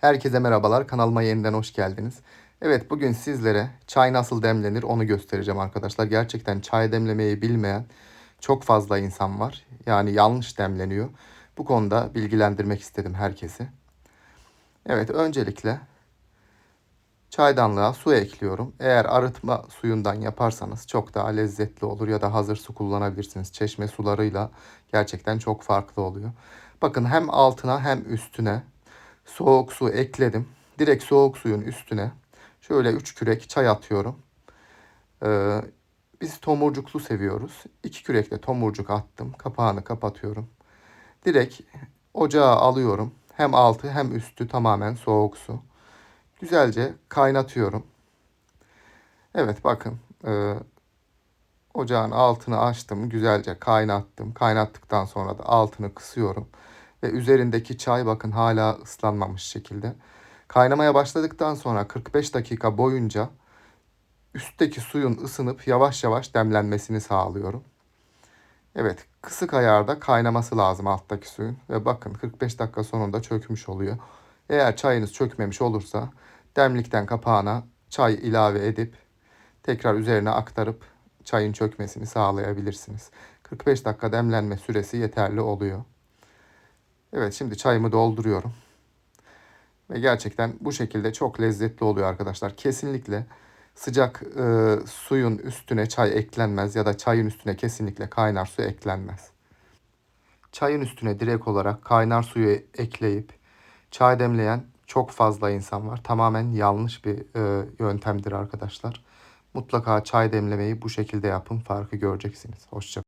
Herkese merhabalar. Kanalıma yeniden hoş geldiniz. Evet bugün sizlere çay nasıl demlenir onu göstereceğim arkadaşlar. Gerçekten çay demlemeyi bilmeyen çok fazla insan var. Yani yanlış demleniyor. Bu konuda bilgilendirmek istedim herkesi. Evet öncelikle çaydanlığa su ekliyorum. Eğer arıtma suyundan yaparsanız çok daha lezzetli olur ya da hazır su kullanabilirsiniz. Çeşme sularıyla gerçekten çok farklı oluyor. Bakın hem altına hem üstüne soğuk su ekledim. Direkt soğuk suyun üstüne şöyle 3 kürek çay atıyorum. Ee, biz tomurcuklu seviyoruz. 2 kürek de tomurcuk attım. Kapağını kapatıyorum. Direkt ocağa alıyorum. Hem altı hem üstü tamamen soğuk su. Güzelce kaynatıyorum. Evet bakın e, ocağın altını açtım. Güzelce kaynattım. Kaynattıktan sonra da altını kısıyorum. Ve üzerindeki çay bakın hala ıslanmamış şekilde. Kaynamaya başladıktan sonra 45 dakika boyunca üstteki suyun ısınıp yavaş yavaş demlenmesini sağlıyorum. Evet, kısık ayarda kaynaması lazım alttaki suyun ve bakın 45 dakika sonunda çökmüş oluyor. Eğer çayınız çökmemiş olursa demlikten kapağına çay ilave edip tekrar üzerine aktarıp çayın çökmesini sağlayabilirsiniz. 45 dakika demlenme süresi yeterli oluyor. Evet şimdi çayımı dolduruyorum. Ve gerçekten bu şekilde çok lezzetli oluyor arkadaşlar. Kesinlikle sıcak e, suyun üstüne çay eklenmez ya da çayın üstüne kesinlikle kaynar su eklenmez. Çayın üstüne direkt olarak kaynar suyu ekleyip çay demleyen çok fazla insan var. Tamamen yanlış bir e, yöntemdir arkadaşlar. Mutlaka çay demlemeyi bu şekilde yapın farkı göreceksiniz. Hoşça